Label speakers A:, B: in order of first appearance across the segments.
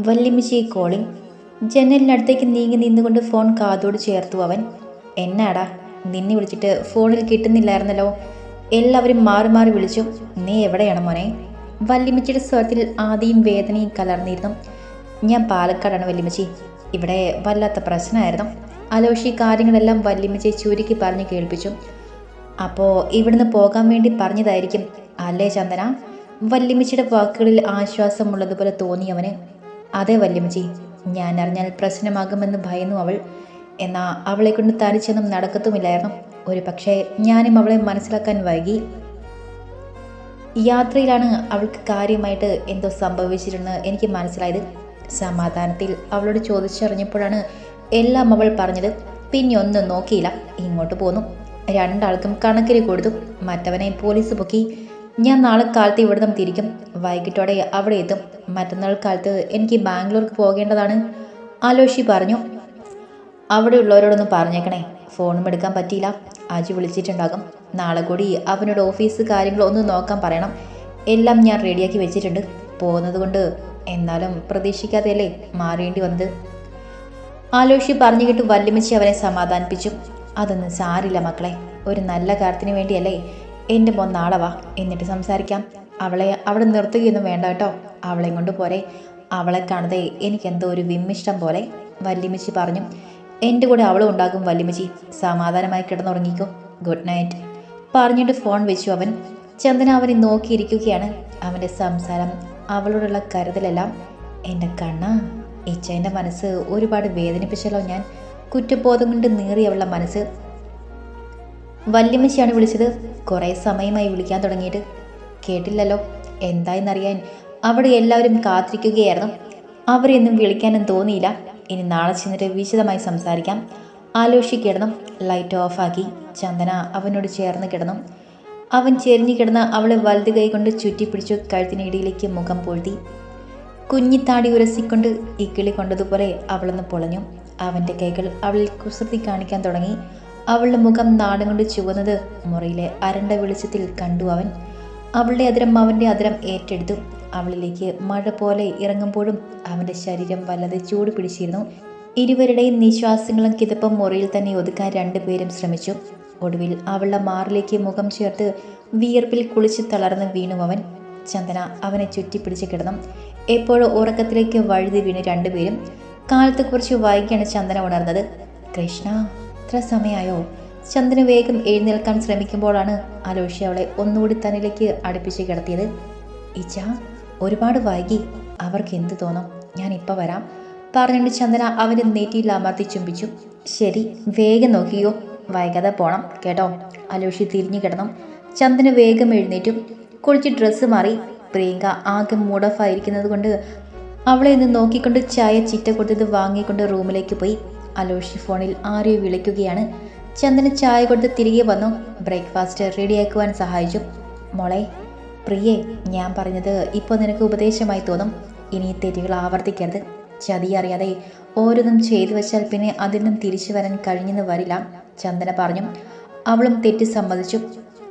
A: വല്യമ്മച്ചി കോളിംഗ് ജനലിനടുത്തേക്ക് നീങ്ങി നിന്നുകൊണ്ട് ഫോൺ കാതോട് ചേർത്തു അവൻ. എന്നാടാ നിന്നെ വിളിച്ചിട്ട് ഫോണിൽ കിട്ടുന്നില്ലായിരുന്നല്ലോ. എല്ലാവരും മാറി മാറി വിളിച്ചു. നീ എവിടെയാണ് മോനെ? വല്യമ്മച്ചിയുടെ സ്വരത്തിൽ ആദ്യം വേദനയും കലർന്നിരുന്നു. ഞാൻ പാലക്കാടാണ് വല്യമ്മച്ചി. ഇവിടെ വല്ലാത്ത പ്രശ്നമായിരുന്നു. അലോഷി കാര്യങ്ങളെല്ലാം വല്യമ്മച്ചി ചുരുക്കി പറഞ്ഞ് കേൾപ്പിച്ചു. അപ്പോൾ ഇവിടുന്ന് പോകാൻ വേണ്ടി പറഞ്ഞതായിരിക്കും അല്ലേ ചന്ദന? വല്യമ്മച്ചിയുടെ വാക്കുകളിൽ ആശ്വാസമുള്ളതുപോലെ തോന്നിയവന്. അതെ വല്യമ്മച്ചി ഞാൻ അറിഞ്ഞാൽ പ്രശ്നമാകുമെന്ന് ഭയന്നു അവൾ. എന്നാൽ അവളെ കൊണ്ട് തനിച്ചൊന്നും നടക്കത്തുമില്ലായിരുന്നു. ഒരു പക്ഷേ ഞാനും അവളെ മനസ്സിലാക്കാൻ വൈകി. യാത്രയിലാണ് അവൾക്ക് കാര്യമായിട്ട് എന്തോ സംഭവിച്ചിരുന്നു എനിക്ക് മനസ്സിലായത്. സമാധാനത്തിൽ അവളോട് ചോദിച്ചറിഞ്ഞപ്പോഴാണ് എല്ലാം അവൾ പറഞ്ഞത്. പിന്നെ ഒന്നും നോക്കിയില്ല. ഇങ്ങോട്ട് പോന്നു. രണ്ടാൾക്കും കണക്കിൽ കൊടുത്തു. മറ്റവനെ പോലീസ് പൊക്കി. ഞാൻ നാളെ കാലത്ത് ഇവിടെ നിന്ന് തിരിക്കും വൈകിട്ടോടെ അവിടെ എത്തും. മറ്റന്നാൾ കാലത്ത് എനിക്ക് ബാംഗ്ലൂർക്ക് പോകേണ്ടതാണ്. ആലോഷി പറഞ്ഞു. അവിടെയുള്ളവരോടൊന്ന് പറഞ്ഞേക്കണേ. ഫോണും എടുക്കാൻ പറ്റിയില്ല. അജി വിളിച്ചിട്ടുണ്ടാകും. നാളെ കൂടി അവനോട് ഓഫീസ് കാര്യങ്ങൾ ഒന്ന് നോക്കാൻ പറയണം. എല്ലാം ഞാൻ റെഡിയാക്കി വെച്ചിട്ടുണ്ട്. പോകുന്നത് കൊണ്ട് എന്നാലും പ്രതീക്ഷിക്കാതെയല്ലേ മാറേണ്ടി വന്നത്? ആലോഷി പറഞ്ഞു കേട്ട് വല്യമ്മച്ചി അവനെ സമാധാനിപ്പിച്ചു. അതൊന്നും സാരില്ല മക്കളെ. ഒരു നല്ല കാര്യത്തിന് വേണ്ടിയല്ലേ എന്റെ മോൻ നാളെ വാ എന്നിട്ട് സംസാരിക്കാം. അവളെ അവിടെ നിർത്തുകയൊന്നും വേണ്ട കേട്ടോ. അവളെയും കൊണ്ട് പോരെ. അവളെ കാണതേ എനിക്കെന്തോ ഒരു വിമ്മിഷ്ടം പോലെ വല്യമ്മച്ചി പറഞ്ഞു. എന്റെ കൂടെ അവളും ഉണ്ടാകും വല്യമ്മച്ചി. സമാധാനമായി കിടന്നുറങ്ങിക്കോ. Good night. പറഞ്ഞിട്ട് ഫോൺ വെച്ചു അവൻ. ചന്ദന അവനെ നോക്കിയിരിക്കുകയാണ്. അവന്റെ സംസാരം അവളോടുള്ള കരുതലെല്ലാം. എന്റെ കണ്ണ ഇച്ചേന്റെ മനസ്സ് ഒരുപാട് വേദനിപ്പിച്ചല്ലോ ഞാൻ. കുറ്റബോധം കൊണ്ട് നീറി അവളുടെ മനസ്സ്. വല്യമ്മച്ചിയാണ് വിളിച്ചത്. കുറേ സമയമായി വിളിക്കാൻ തുടങ്ങിയിട്ട്. കേട്ടില്ലല്ലോ. എന്തായെന്നറിയാൻ. അവിടെ എല്ലാവരും കാത്തിരിക്കുകയായിരുന്നു. അവരെയൊന്നും വിളിക്കാനും തോന്നിയില്ല. ഇനി നാളെ ചെന്നിട്ട് വിശദമായി സംസാരിക്കാം. ആലോഷി കിടന്നു ലൈറ്റ് ഓഫാക്കി. ചന്ദന അവനോട് ചേർന്ന് കിടന്നു. അവൻ ചെരിഞ്ഞു കിടന്ന അവളെ വലുത് കൈ കൊണ്ട് ചുറ്റിപ്പിടിച്ചു കഴുത്തിനിടയിലേക്ക് മുഖം പൂഴ്ത്തി. കുഞ്ഞിത്താടി ഉരസിക്കൊണ്ട് ഇക്കിളി കൊണ്ടതുപോലെ അവളൊന്ന് പൊളഞ്ഞു. അവന്റെ കൈകൾ അവളിൽ കുസൃതി കാണിക്കാൻ തുടങ്ങി. അവളുടെ മുഖം നാടും കൊണ്ട് ചുവന്നത് മുറിയിലെ അരണ്ട വെളിച്ചത്തിൽ കണ്ടു അവൻ. അവളുടെ അതിരം അവന്റെ അതിരം ഏറ്റെടുത്തു. അവളിലേക്ക് മഴ പോലെ ഇറങ്ങുമ്പോഴും അവന്റെ ശരീരം വല്ലാതെ ചൂട് പിടിച്ചിരുന്നു. ഇരുവരുടെയും നിശ്വാസങ്ങളും കിതപ്പം മുറിയിൽ തന്നെ ഒതുക്കാൻ രണ്ടുപേരും ശ്രമിച്ചു. ഒടുവിൽ അവളുടെ മാറിലേക്ക് മുഖം ചേർത്ത് വിയർപ്പിൽ കുളിച്ച് തളർന്ന് വീണു അവൻ. ചന്ദന അവനെ ചുറ്റിപ്പിടിച്ച് കിടന്നു. എപ്പോഴോ ഉറക്കത്തിലേക്ക് വഴുതി വീണ് രണ്ടുപേരും കാലത്ത് കുറച്ച് വൈകിയാണ് ചന്ദന ഉണർന്നത്. കൃഷ്ണ ഇത്ര സമയമായോ? ചന്ദന വേഗം എഴുന്നേൽക്കാൻ ശ്രമിക്കുമ്പോഴാണ് അലോഷ്യ അവളെ ഒന്നുകൂടി തന്നിലേക്ക് അടുപ്പിച്ച് കിടത്തിയത്. ഇച്ച ഒരുപാട് വൈകി. അവർക്ക് എന്ത് തോന്നും? ഞാൻ ഇപ്പം വരാം. പറഞ്ഞുകൊണ്ട് ചന്ദന അവന്റെ നെറ്റിയിൽ അമർത്തി ചുംബിച്ചു. ശരി വേഗം നോക്കിയോ? വൈകാതെ പോണം കേട്ടോ? അലോഷി തിരിഞ്ഞു കിടന്നു. ചന്ദന വേഗം എഴുന്നേറ്റു. കുളിച്ച് ഡ്രസ്സ് മാറി. പ്രിയങ്ക ആകെ മൂഡോഫായിരിക്കുന്നത് കൊണ്ട് അവളെ ഒന്ന് നോക്കിക്കൊണ്ട് ചായ ചിറ്റ കൊടുത്തത് വാങ്ങിക്കൊണ്ട് റൂമിലേക്ക് പോയി. അലോഷി ഫോണിൽ ആരെയോ വിളിക്കുകയാണ്. ചന്ദന ചായ കൊടുത്ത് തിരികെ വന്നു. ബ്രേക്ക്ഫാസ്റ്റ് റെഡിയാക്കുവാൻ സഹായിച്ചു. മോളെ പ്രിയേ ഞാൻ പറഞ്ഞത് ഇപ്പോൾ നിനക്ക് ഉപദേശമായി തോന്നും. ഇനി തെറ്റുകൾ ആവർത്തിക്കരുത്. ചതി അറിയാതെ ഓരോന്നും ചെയ്തു വെച്ചാൽ പിന്നെ അതിൽ നിന്നും തിരിച്ചു വരാൻ കഴിഞ്ഞെന്ന് വരില്ല ചന്ദന പറഞ്ഞു. അവളും തെറ്റ് സമ്മതിച്ചു.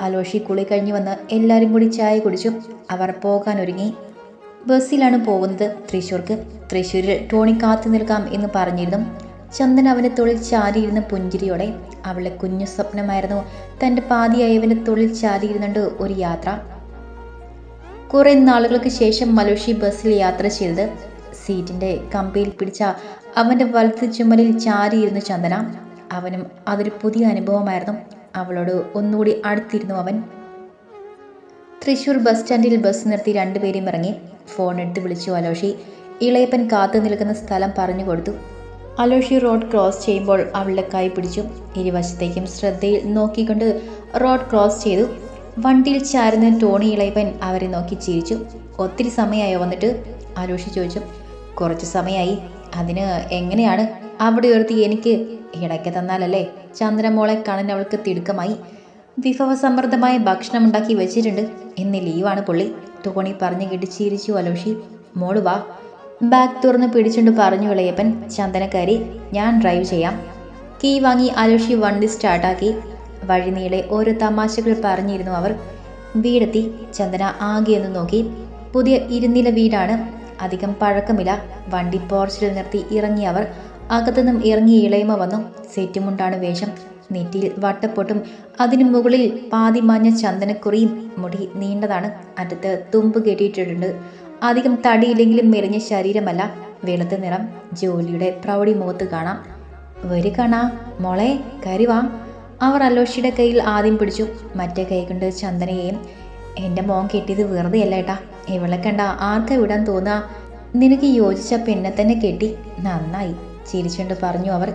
A: അലോഷി കുളി കഴിഞ്ഞു വന്ന് എല്ലാവരും കൂടി ചായ കുടിച്ചു. അവർ പോകാൻ ഒരുങ്ങി. ബസ്സിലാണ് പോകുന്നത് തൃശ്ശൂർക്ക്. തൃശ്ശൂരിൽ ടോണി കാത്തു നിൽക്കാം എന്ന് പറഞ്ഞിരുന്നു. ചന്ദൻ അവന്റെ തൊഴിൽ ചാരിയിരുന്ന പുഞ്ചിരിയോടെ അവളെ കുഞ്ഞു സ്വപ്നമായിരുന്നു തന്റെ പാതിയായവന്റെ തൊഴിൽ ചാരിയിരുന്നുണ്ട് ഒരു യാത്ര. കുറെ നാളുകൾക്ക് ശേഷം മലോഷി ബസ്സിൽ യാത്ര ചെയ്തത് സീറ്റിന്റെ കമ്പിയിൽ പിടിച്ച അവന്റെ വലത്ത് ചുമലിൽ ചാരിയിരുന്നു ചന്ദന. അവനും അതൊരു പുതിയ അനുഭവമായിരുന്നു. അവളോട് ഒന്നുകൂടി അടുത്തിരുന്നു അവൻ. തൃശൂർ ബസ് സ്റ്റാൻഡിൽ ബസ് നിർത്തി രണ്ടുപേരും ഇറങ്ങി. ഫോൺ എടുത്ത് വിളിച്ചു അലോഷി ഇളയപ്പൻ കാത്തു നിൽക്കുന്ന സ്ഥലം പറഞ്ഞു കൊടുത്തു. അലോഷി റോഡ് ക്രോസ് ചെയ്യുമ്പോൾ അവളുടെ കൈ പിടിച്ചു. ഇരുവശത്തേക്കും ശ്രദ്ധയിൽ നോക്കിക്കൊണ്ട് റോഡ് ക്രോസ് ചെയ്തു. വണ്ടിയിൽ ചാരുന്ന ടോണി ഇളയപ്പൻ അവരെ നോക്കി ചിരിച്ചു. ഒത്തിരി സമയമായോ വന്നിട്ട് അലോഷി ചോദിച്ചു കുറച്ച് സമയമായി. അതിന് എങ്ങനെയാണ്? അവിടെ ഉയർത്തി എനിക്ക് ഇടയ്ക്ക് തന്നാലല്ലേ? ചന്ദ്രമോളെ കാണാൻ അവൾക്ക് തിടുക്കമായി. വിഭവസമൃദ്ധമായ ഭക്ഷണം ഉണ്ടാക്കി വെച്ചിട്ടുണ്ട്. ഇന്ന് ലീവാണ് പുള്ളി. ടോണി പറഞ്ഞു കേട്ട് ചിരിച്ചു അലോഷി മോൾ വാ. ബാഗ് തുറന്ന് പിടിച്ചുകൊണ്ട് പറഞ്ഞു ഇളയപ്പൻ ചന്ദനക്കാരി ഞാൻ ഡ്രൈവ് ചെയ്യാം. കീ വാങ്ങി അലോഷി വണ്ടി സ്റ്റാർട്ടാക്കി വഴിനീളെ ഓരോ തമാശകൾ പറഞ്ഞിരുന്നു അവർ. വീടെത്തി. ചന്ദന ആകെ നോക്കി. പുതിയ ഇരുനില വീടാണ്. അധികം പഴക്കമില്ല. വണ്ടി പോർച്ചിൽ നിർത്തി ഇറങ്ങി അവർ. അകത്തുനിന്നും ഇറങ്ങി ഇളയമ വന്നു. സെറ്റുമുണ്ടാണ് വേഷം. നെറ്റിയിൽ വട്ടപ്പൊട്ടും. അതിനു മുകളിൽ പാതി മഞ്ഞ ചന്ദനക്കുറിയും മുടി നീണ്ടതാണ്. അറ്റത്ത് തുമ്പ് കെട്ടിയിട്ടിട്ടുണ്ട്. അധികം തടിയില്ലെങ്കിലും മെലിഞ്ഞ ശരീരമല്ല. വെളുത്ത നിറം ജോലിയുടെ പ്രൗഢി മുഖത്ത് കാണാം. വരി കാണാ മോളെ കരുവാ അവർ അലോഷിയുടെ കയ്യിൽ ആദ്യം പിടിച്ചു. മറ്റേ കൈ കൊണ്ട് ചന്ദനയെയും എന്റെ മോൻ കെട്ടിയത് വെറുതെ അല്ല ഏട്ടാ. ഇവളെ കണ്ട ആർക്ക വിടാൻ തോന്നാ? നിനക്ക് യോജിച്ച പെണ്ണെ തന്നെ കെട്ടി. നന്നായി ചിരിച്ചുകൊണ്ട് പറഞ്ഞു അവർ.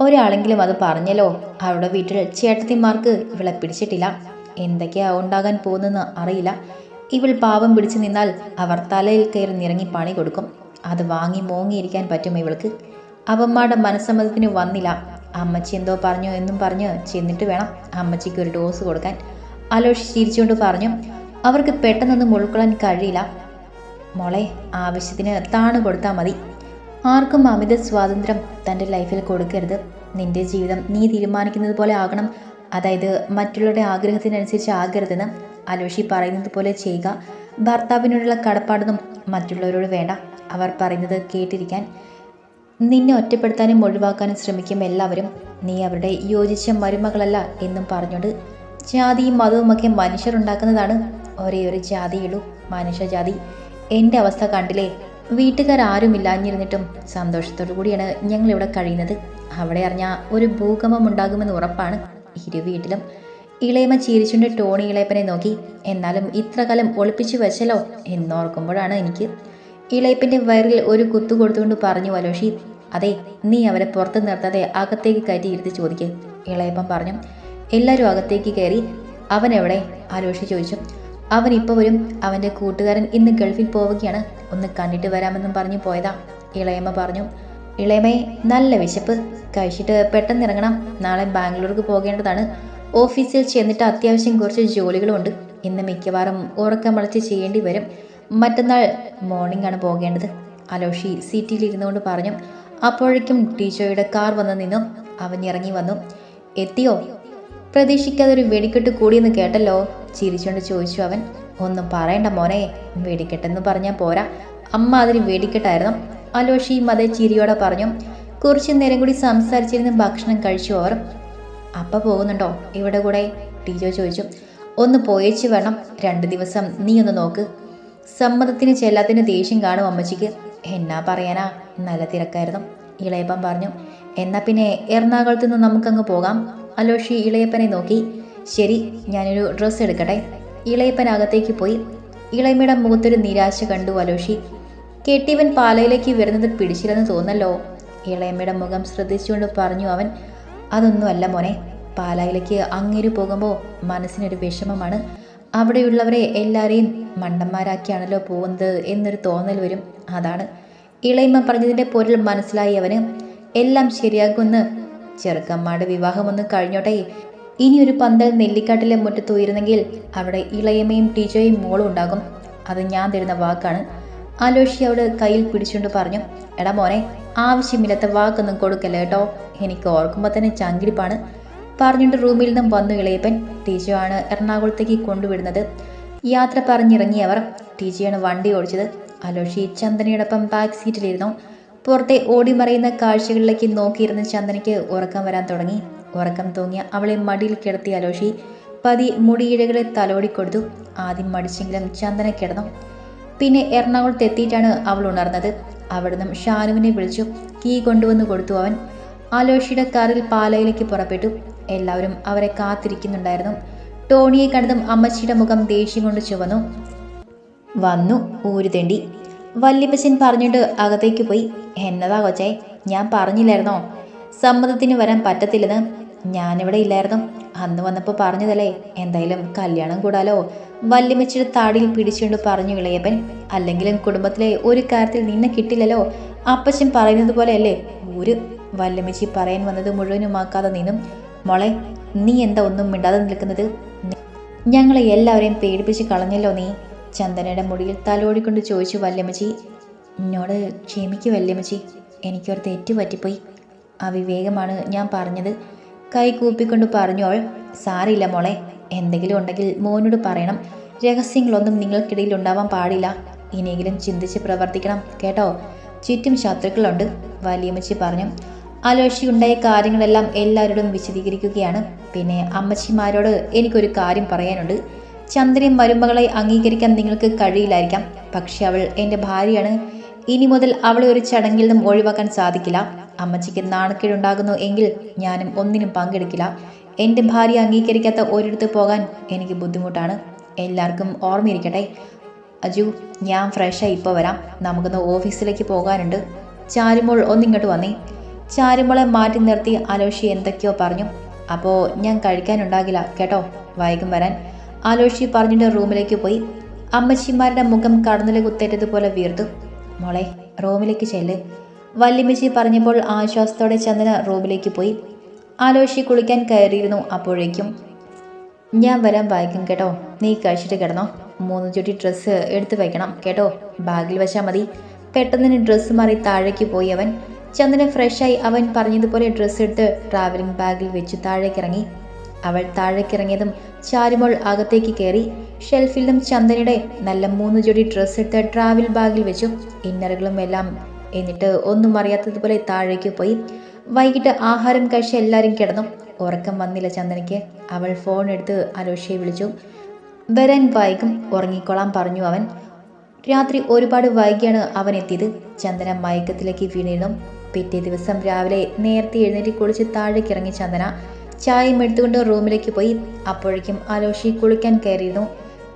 A: ഒരാളെങ്കിലും അത് പറഞ്ഞല്ലോ. അവരുടെ വീട്ടിൽ ചേട്ടത്തിമാർക്ക് ഇവളെ പിടിച്ചിട്ടില്ല. എന്തൊക്കെയാ ഉണ്ടാകാൻ പോകുന്നതെന്ന് അറിയില്ല. ഇവൾ പാവം പിടിച്ചു നിന്നാൽ അവർ തലയിൽ കയറി നിറങ്ങി പണി കൊടുക്കും. അത് വാങ്ങി മോങ്ങിയിരിക്കാൻ പറ്റും ഇവൾക്ക്. അവന്മാരുടെ മനസ്സമ്മതത്തിന് വന്നില്ല. അമ്മച്ചി എന്തോ പറഞ്ഞു എന്നും പറഞ്ഞ് ചെന്നിട്ട് വേണം അമ്മച്ചിക്ക് ഒരു ഡോസ് കൊടുക്കാൻ. അലോഷ് ചിരിച്ചുകൊണ്ട് പറഞ്ഞു അവർക്ക് പെട്ടെന്നൊന്നും ഉൾക്കൊള്ളാൻ കഴിയില്ല. മോളെ ആവശ്യത്തിന് താണ് കൊടുത്താൽ മതി. ആർക്കും അമിത സ്വാതന്ത്ര്യം തന്റെ ലൈഫിൽ കൊടുക്കരുത്. നിന്റെ ജീവിതം നീ തീരുമാനിക്കുന്നത് പോലെ ആകണം. അതായത് മറ്റുള്ളവരുടെ ആഗ്രഹത്തിനനുസരിച്ച് ആകരുതെന്ന്. അലോഷി പറയുന്നത് പോലെ ചെയ്യുക. ഭർത്താവിനോടുള്ള കടപ്പാടൊന്നും മറ്റുള്ളവരോട് വേണ്ട. അവർ പറയുന്നത് കേട്ടിരിക്കാൻ നിന്നെ ഒറ്റപ്പെടുത്താനും ഒഴിവാക്കാനും ശ്രമിക്കും എല്ലാവരും. നീ അവരുടെ യോജിച്ച മരുമകളല്ല എന്നും പറഞ്ഞുകൊണ്ട് ജാതിയും മതവുമൊക്കെ മനുഷ്യരുണ്ടാക്കുന്നതാണ് ഒരേ ഒരു ജാതിയുള്ളൂ. മനുഷ്യജാതി. എന്റെ അവസ്ഥ കണ്ടില്ലേ? വീട്ടുകാർ ആരുമില്ലാഞ്ഞിരുന്നിട്ടും സന്തോഷത്തോടു കൂടിയാണ് ഞങ്ങളിവിടെ കഴിയുന്നത്. അവിടെ അറിഞ്ഞാൽ ഒരു ഭൂകമ്പം ഉണ്ടാകുമെന്ന് ഉറപ്പാണ്. ഇരു വീട്ടിലും ഇളയമ ചിരിച്ചുകൊണ്ട് ടോണി ഇളയപ്പനെ നോക്കി. എന്നാലും ഇത്ര കാലം ഒളിപ്പിച്ചു വെച്ചല്ലോ എന്നോർക്കുമ്പോഴാണ് എനിക്ക്. ഇളയപ്പിന്റെ വയറിൽ ഒരു കുത്തു കൊടുത്തുകൊണ്ട് പറഞ്ഞു വലോഷി അതെ നീ അവരെ പുറത്ത് നിർത്താതെ അകത്തേക്ക് കയറ്റി ഇരുത്തി ചോദിക്കേ. ഇളയപ്പൻ പറഞ്ഞു എല്ലാവരും അകത്തേക്ക് കയറി. അവൻ എവിടെ? ആലോഷി ചോദിച്ചു. അവൻ ഇപ്പോൾ വരും. അവന്റെ കൂട്ടുകാരൻ ഇന്ന് ഗൾഫിൽ പോവുകയാണ്. ഒന്ന് കണ്ടിട്ട് വരാമെന്നും പറഞ്ഞു പോയതാ. ഇളയമ്മ പറഞ്ഞു ഇളയമേ നല്ല വിശപ്പ്. കഴിച്ചിട്ട് പെട്ടെന്ന് ഇറങ്ങണം നാളെ ബാംഗ്ലൂർക്ക് പോകേണ്ടതാണ്. ഓഫീസിൽ ചെന്നിട്ട് അത്യാവശ്യം കുറച്ച് ജോലികളുണ്ട്. ഇന്ന് മിക്കവാറും ഉറക്കം വളച്ച് ചെയ്യേണ്ടി വരും. മറ്റന്നാൾ മോർണിംഗ് ആണ് പോകേണ്ടത്. അലോഷി സീറ്റിൽ ഇരുന്നുകൊണ്ട് പറഞ്ഞു അപ്പോഴേക്കും ടീച്ചറുടെ കാർ വന്ന് നിന്നു. അവൻ ഇറങ്ങി വന്നു. എത്തിയോ? പ്രതീക്ഷിക്കാതെ ഒരു വെടിക്കെട്ട് കൂടിയെന്ന് കേട്ടല്ലോ? ചിരിച്ചുകൊണ്ട് ചോദിച്ചു അവൻ. ഒന്നും പറയണ്ട മോനെ വെടിക്കെട്ടെന്ന് പറഞ്ഞാൽ പോരാ. അമ്മ അതിന് വെടിക്കെട്ടായിരുന്നു. അലോഷിയും അതേ ചിരിയോടെ പറഞ്ഞു. കുറച്ചു നേരം കൂടി സംസാരിച്ചിരുന്ന് ഭക്ഷണം കഴിച്ചു അവർ. അപ്പ പോകുന്നുണ്ടോ? ഇവിടെ കൂടെ? ടീച്ചർ ചോദിച്ചു. ഒന്ന് പോയേച്ച് വേണം രണ്ട് ദിവസം നീ ഒന്ന് നോക്ക്. സമ്മതത്തിന് ചെല്ലാത്തിന് ദേഷ്യം കാണും അമ്മച്ചിക്ക്. എന്നാ പറയാനാ? നല്ല തിരക്കായിരുന്നു. ഇളയപ്പൻ പറഞ്ഞു. എന്നാ പിന്നെ എറണാകുളത്ത് നിന്ന് നമുക്കങ്ങ് പോകാം. അലോഷി ഇളയപ്പനെ നോക്കി. ശരി ഞാനൊരു ഡ്രസ്സ് എടുക്കട്ടെ. ഇളയപ്പൻ അകത്തേക്ക് പോയി. ഇളയമ്മയുടെ മുഖത്തൊരു നിരാശ കണ്ടു അലോഷി. കെട്ടിയവൻ പാലയിലേക്ക് വരുന്നത് പിടിച്ചില്ലെന്ന് തോന്നല്ലോ. ഇളയമ്മയുടെ മുഖം ശ്രദ്ധിച്ചുകൊണ്ട് പറഞ്ഞു അവൻ. അതൊന്നുമല്ല മോനെ. പാലായിലേക്ക് അങ്ങേര് പോകുമ്പോൾ മനസ്സിനൊരു വിഷമമാണ്. അവിടെയുള്ളവരെ എല്ലാവരെയും മണ്ടന്മാരാക്കിയാണല്ലോ പോകുന്നത് എന്നൊരു തോന്നൽ വരും. അതാണ്. ഇളയമ്മ പറഞ്ഞതിന്റെ പൊരുൾ മനസ്സിലായി അവന് എല്ലാം ശരിയാക്കുമെന്ന് ചെറുക്കമ്മയുടെ വിവാഹമൊന്ന് കഴിഞ്ഞോട്ടെ. ഇനി ഒരു പന്തൽ നെല്ലിക്കാട്ടിലെ മുറ്റത്ത് ഉയരുന്നെങ്കിൽ അവിടെ ഇളയമ്മയും ടീച്ചറേയും മോളും ഉണ്ടാകും. അത് ഞാൻ തരുന്ന വാക്കാണ്. ആലോഷി അവിടെ കയ്യിൽ പിടിച്ചുകൊണ്ട് പറഞ്ഞു എടാ മോനെ ആവശ്യമില്ലാത്ത വാക്കൊന്നും കൊടുക്കല്ല കേട്ടോ? എനിക്ക് ഓർക്കുമ്പോൾ തന്നെ ചങ്കിടിപ്പാണ്. പറഞ്ഞിട്ട് റൂമിൽ നിന്നും വന്നു ഇളയപ്പൻ ടീച്ചയാണ് എറണാകുളത്തേക്ക് കൊണ്ടുവിടുന്നത്. യാത്ര പറഞ്ഞിറങ്ങിയവർ ടീച്ചയാണ് വണ്ടി ഓടിച്ചത്. അലോഷി ചന്ദനയോടൊപ്പം ബാക്ക് സീറ്റിലിരുന്നു പുറത്തെ ഓടിമറയുന്ന കാഴ്ചകളിലേക്ക് നോക്കിയിരുന്ന ചന്ദനയ്ക്ക് ഉറക്കം വരാൻ തുടങ്ങി. ഉറക്കം തൂങ്ങിയ അവളെ മടിയിൽ കിടത്തി അലോഷി പതി മുടിയിഴകളെ തലോടിക്കൊടുത്തു. ആദ്യം മടിച്ചെങ്കിലും ചന്ദന കിടന്നു. പിന്നെ എറണാകുളത്ത് എത്തിയിട്ടാണ് അവൾ ഉണർന്നത്. അവിടുന്ന് ഷാനുവിനെ വിളിച്ചു. കീ കൊണ്ടുവന്ന് കൊടുത്തു അവൻ. ആലോഷിയുടെ കാറിൽ പാലയിലേക്ക് പുറപ്പെട്ടു. എല്ലാവരും അവരെ കാത്തിരിക്കുന്നുണ്ടായിരുന്നു. ടോണിയെ കണ്ടതും അമ്മച്ചിയുടെ മുഖം ദേഷ്യം കൊണ്ട് ചുവന്നു. വന്നു ഊരു തെണ്ടി. വല്യപ്പച്ചൻ പറഞ്ഞിട്ട് അകത്തേക്ക് പോയി. എന്നതാ കൊച്ചേ ഞാൻ പറഞ്ഞില്ലായിരുന്നോ? സമ്മതത്തിന് വരാൻ പറ്റത്തില്ലെന്ന്. ഞാനിവിടെ ഇല്ലായിരുന്നു. അന്ന് വന്നപ്പോൾ പറഞ്ഞതല്ലേ എന്തായാലും കല്യാണം കൂടാലോ. വല്യമ്മച്ചിയുടെ താടിയിൽ പിടിച്ചുകൊണ്ട് പറഞ്ഞു ഇളയപ്പൻ അല്ലെങ്കിലും കുടുംബത്തിലെ ഒരു കാര്യത്തിൽ നിന്നെ കിട്ടില്ലല്ലോ. അപ്പച്ചൻ പറയുന്നത് പോലെയല്ലേ ഒരു വല്യമ്മച്ചി പറയാൻ വന്നത് മുഴുവനുമാക്കാതെ നിന്നും. മോളെ നീ എന്താ ഒന്നും മിണ്ടാതെ നിൽക്കുന്നത്? ഞങ്ങളെ എല്ലാവരെയും പേടിപ്പിച്ച് കളഞ്ഞല്ലോ നീ. ചന്ദനയുടെ മുടിയിൽ തലോടിക്കൊണ്ട് ചോദിച്ചു വല്യമ്മച്ചി. എന്നോട് ക്ഷമിക്കു വല്യമ്മച്ചി എനിക്കൊരു തെറ്റ് പറ്റിപ്പോയി. അവിവേകമാണ് ഞാൻ പറഞ്ഞത്. കൈ കൂപ്പിക്കൊണ്ട് പറഞ്ഞോൾ സാറില്ല മോളെ എന്തെങ്കിലും ഉണ്ടെങ്കിൽ മോനോട് പറയണം. രഹസ്യങ്ങളൊന്നും നിങ്ങൾക്കിടയിൽ ഉണ്ടാവാൻ പാടില്ല. ഇനിയെങ്കിലും ചിന്തിച്ച് പ്രവർത്തിക്കണം കേട്ടോ? ചുറ്റും ശത്രുക്കളുണ്ട് വലിയമ്മച്ചി പറഞ്ഞു. അലോഷി ഉണ്ടായ കാര്യങ്ങളെല്ലാം എല്ലാവരോടും വിശദീകരിക്കുകയാണ്. പിന്നെ അമ്മച്ചിമാരോട് എനിക്കൊരു കാര്യം പറയാനുണ്ട്. ചന്ദ്രൻ മരുമകളെ അംഗീകരിക്കാൻ നിങ്ങൾക്ക് കഴിയില്ലായിരിക്കാം. പക്ഷെ അവൾ എന്റെ ഭാര്യയാണ്. ഇനി മുതൽ അവളെ ഒരു ചടങ്ങിൽ നിന്നും ഒഴിവാക്കാൻ സാധിക്കില്ല. അമ്മച്ചിക്ക് നാണക്കേടുണ്ടാകുന്നു എങ്കിൽ ഞാനും ഒന്നിനും പങ്കെടുക്കില്ല. എന്റെ ഭാര്യ അംഗീകരിക്കാത്ത ഒരിടത്ത് പോകാൻ എനിക്ക് ബുദ്ധിമുട്ടാണ്. എല്ലാവർക്കും ഓർമ്മയിരിക്കട്ടെ. അജു ഞാൻ ഫ്രഷായി ഇപ്പോൾ വരാം. നമുക്കൊന്ന് ഓഫീസിലേക്ക് പോകാനുണ്ട്. ചാരുമോൾ ഒന്നിങ്ങോട്ട് വന്നേ. ചാരുമോളെ മാറ്റി നിർത്തി അലോഷി എന്തൊക്കെയോ പറഞ്ഞു. അപ്പോൾ ഞാൻ കഴിക്കാനുണ്ടാകില്ല കേട്ടോ? വൈകും വരാൻ. ആലോഷി പറഞ്ഞിട്ട് റൂമിലേക്ക് പോയി. അമ്മച്ചിമാരുടെ മുഖം കടന്നിലെ കുത്തേറ്റതുപോലെ വീർത്തു. മോളെ റൂമിലേക്ക് ചെല്ല്. വല്യമ്മച്ചി പറഞ്ഞപ്പോൾ ആശ്വാസത്തോടെ ചന്ദന റൂമിലേക്ക് പോയി. ആലോഷി കുളിക്കാൻ കയറിയിരുന്നു അപ്പോഴേക്കും. ഞാൻ വരാൻ വായിക്കും കേട്ടോ. നീ കഴിച്ചിട്ട് കിടന്നോ. മൂന്ന് ചുറ്റി ഡ്രസ്സ് എടുത്തു വയ്ക്കണം കേട്ടോ. ബാഗിൽ വെച്ചാൽ മതി. പെട്ടെന്ന് ഡ്രസ്സ് മാറി താഴേക്ക് പോയി അവൻ. ചന്ദന ഫ്രഷായി അവൻ പറഞ്ഞതുപോലെ ഡ്രസ്സ് എടുത്ത് ട്രാവലിംഗ് ബാഗിൽ വെച്ച് താഴേക്കിറങ്ങി. അവൾ താഴേക്കിറങ്ങിയതും ചാരുമോൾ അകത്തേക്ക് കയറി. ഷെൽഫിൽ നിന്നും ചന്ദനയുടെ നല്ല മൂന്ന് ജോഡി ഡ്രസ്സ് എടുത്ത് ട്രാവൽ ബാഗിൽ വെച്ചു. ഇന്നറുകളും എല്ലാം എന്നിട്ട് ഒന്നും അറിയാത്തതുപോലെ താഴേക്ക് പോയി. വൈകിട്ട് ആഹാരം കഴിച്ച് എല്ലാവരും കിടന്നു. ഉറക്കം വന്നില്ല ചന്ദനയ്ക്ക്. അവൾ ഫോൺ എടുത്ത് അലോഷയെ വിളിച്ചു. വരാൻ വൈകും ഉറങ്ങിക്കൊള്ളാൻ പറഞ്ഞു അവൻ. രാത്രി ഒരുപാട് വൈകിയാണ് അവൻ എത്തിയത്. ചന്ദന മയക്കത്തിലേക്ക് വീണിരുന്നു പിറ്റേ ദിവസം രാവിലെ നേരത്തെ എഴുന്നേറ്റ് കുളിച്ച് താഴേക്ക് ഇറങ്ങി ചന്ദന ചായയും എടുത്തുകൊണ്ട് റൂമിലേക്ക് പോയി. അപ്പോഴേക്കും അലോഷി കുളിക്കാൻ കയറിയിരുന്നു.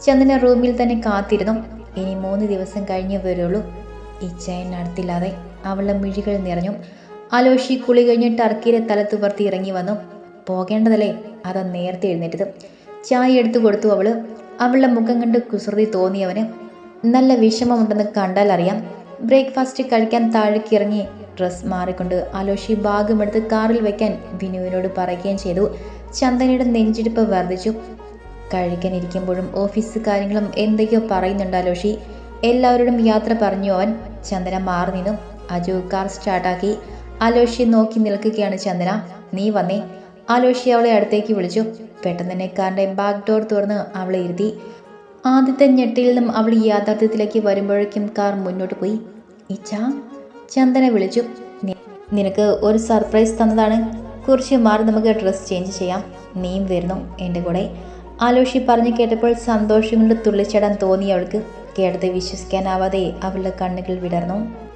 A: ചന്ദന റൂമിൽ തന്നെ കാത്തിരുന്നു. ഇനി മൂന്ന് ദിവസം കഴിഞ്ഞേ വരുള്ളൂ. ഇച്ഛയൻ അടുത്തില്ലാതെ അവളുടെ മിഴികൾ നിറഞ്ഞു. അലോഷി കുളി കഴിഞ്ഞ് ടർക്കിയിലെ തല തുവർത്തി ഇറങ്ങി വന്നു. പോകേണ്ടതല്ലേ? അതാ നേരത്തെ എഴുന്നേറ്റത്. ചായ എടുത്തു കൊടുത്തു അവൾ. അവളുടെ മുഖം കണ്ട് കുസൃതി തോന്നിയവന് നല്ല വിഷമമുണ്ടെന്ന് കണ്ടാൽ അറിയാം. ബ്രേക്ക്ഫാസ്റ്റ് കഴിക്കാൻ താഴേക്ക് ഇറങ്ങി. ഡ്രസ് മാറിക്കൊണ്ട് അലോഷി ഭാഗമെടുത്ത് കാറിൽ വെക്കാൻ വിനുവിനോട് പറയുകയും ചെയ്തു. ചന്ദനയുടെ നെഞ്ചിടിപ്പ് വർദ്ധിച്ചു. കഴിക്കാൻ കഴിക്കാനിരിക്കുമ്പോഴും ഓഫീസ് കാര്യങ്ങളും എന്തൊക്കെയോ പറയുന്നുണ്ട് അലോഷി. എല്ലാവരോടും യാത്ര പറഞ്ഞു അവൻ. ചന്ദന മാറി നിന്നു. അജു കാർ സ്റ്റാർട്ടാക്കി അലോഷി നോക്കി നിൽക്കുകയാണ് ചന്ദന. നീ വന്നേ. അലോഷി അവളെ അടുത്തേക്ക് വിളിച്ചു. പെട്ടെന്ന് തന്നെ കാറിന്റെ ബാക്ക് ഡോർ തുറന്ന് അവളെ ഇരുത്തി. ആദ്യത്തെ ഞെട്ടിൽ നിന്നും അവൾ യാഥാർത്ഥ്യത്തിലേക്ക് വരുമ്പോഴേക്കും കാർ മുന്നോട്ട് പോയി. ഇച്ച ചന്ദന വിളിച്ചു. നിനക്ക് ഒരു സർപ്രൈസ് തന്നതാണ്. കുറച്ച് മാറി നമുക്ക് ഡ്രസ്സ് ചേഞ്ച് ചെയ്യാം. നീയും വരുന്നു എന്റെ കൂടെ. ആലോഷി പറഞ്ഞു കേട്ടപ്പോൾ സന്തോഷം കൊണ്ട് തുള്ളിച്ചടാൻ തോന്നി അവൾക്ക്. കേട്ടത് വിശ്വസിക്കാനാവാതെ അവളുടെ കണ്ണുകൾ വിടർന്നു.